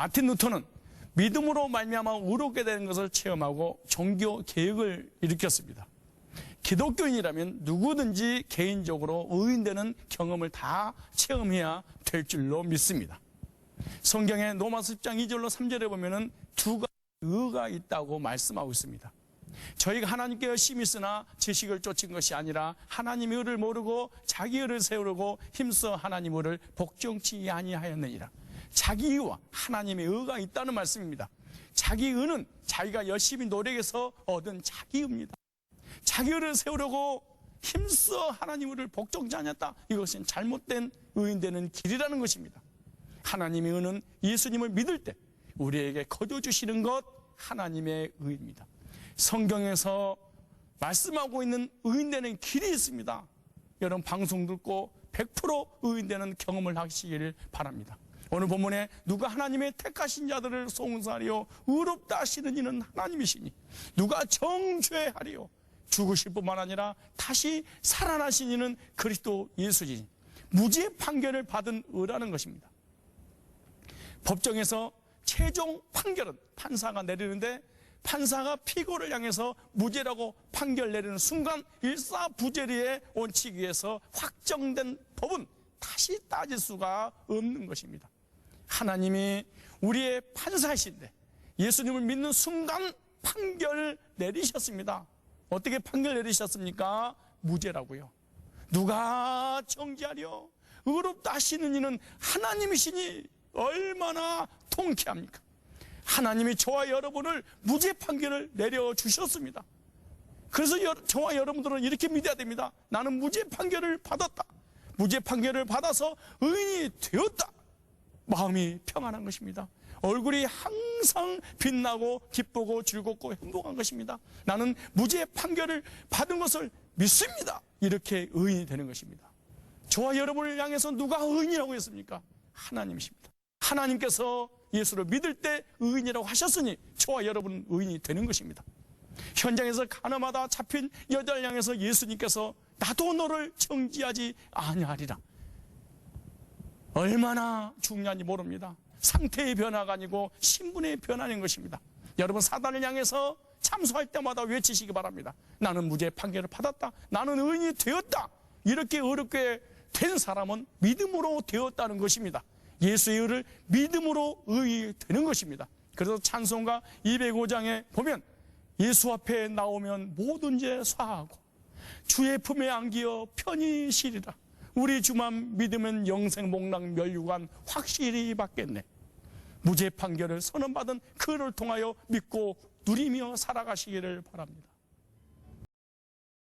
마틴 루터는 믿음으로 말미암아 의롭게 되는 것을 체험하고 종교 개혁을 일으켰습니다. 기독교인이라면 누구든지 개인적으로 의인되는 경험을 다 체험해야 될 줄로 믿습니다. 성경의 로마서 10장 2절로 3절에 보면은 두 가지 의가 있다고 말씀하고 있습니다. 저희가 하나님께 열심히 쓰나 지식을 쫓은 것이 아니라 하나님의 의를 모르고 자기 의를 세우려고 힘써 하나님 의를 복종치 아니하였느니라. 자기 의와 하나님의 의가 있다는 말씀입니다. 자기 의는 자기가 열심히 노력해서 얻은 자기 의입니다. 자기 의를 세우려고 힘써 하나님 의를 복종치 않았다. 이것은 잘못된 의인되는 길이라는 것입니다. 하나님의 의는 예수님을 믿을 때 우리에게 거둬주시는 것 하나님의 의입니다. 성경에서 말씀하고 있는 의인되는 길이 있습니다. 여러분 방송 듣고 100% 의인되는 경험을 하시기를 바랍니다. 오늘 본문에 누가 하나님의 택하신 자들을 송사하리요 의롭다 하시는 이는 하나님이시니 누가 정죄하리요 죽으실 뿐만 아니라 다시 살아나신 이는 그리스도 예수지니 무죄 판결을 받은 의라는 것입니다. 법정에서 최종 판결은 판사가 내리는데 판사가 피고를 향해서 무죄라고 판결 내리는 순간 일사부재리의 원칙 위에서 확정된 법은 다시 따질 수가 없는 것입니다. 하나님이 우리의 판사이신데 예수님을 믿는 순간 판결을 내리셨습니다. 어떻게 판결 내리셨습니까? 무죄라고요. 누가 정죄하려? 의롭다 하시는 이는 하나님이시니 얼마나 통쾌합니까? 하나님이 저와 여러분을 무죄 판결을 내려주셨습니다. 그래서 여, 저와 여러분들은 이렇게 믿어야 됩니다. 나는 무죄 판결을 받았다. 무죄 판결을 받아서 의인이 되었다. 마음이 평안한 것입니다. 얼굴이 항상 빛나고 기쁘고 즐겁고 행복한 것입니다. 나는 무죄 판결을 받은 것을 믿습니다. 이렇게 의인이 되는 것입니다. 저와 여러분을 향해서 누가 의인이라고 했습니까? 하나님이십니다. 하나님께서 예수를 믿을 때 의인이라고 하셨으니 저와 여러분은 의인이 되는 것입니다. 현장에서 가늠하다 잡힌 여자를 향해서 예수님께서 나도 너를 정지하지 아니하리라. 얼마나 중요한지 모릅니다. 상태의 변화가 아니고 신분의 변화인 것입니다. 여러분 사단을 향해서 참소할 때마다 외치시기 바랍니다. 나는 무죄 판결을 받았다. 나는 의인이 되었다. 이렇게 어렵게 된 사람은 믿음으로 되었다는 것입니다. 예수의 의를 믿음으로 의이 되는 것입니다. 그래서 찬송가 205장에 보면 예수 앞에 나오면 모든 죄 사하고 주의 품에 안기어 편히 쉬리라. 우리 주만 믿으면 영생 목락 멸류관 확실히 받겠네. 무죄 판결을 선언받은 그를 통하여 믿고 누리며 살아가시기를 바랍니다.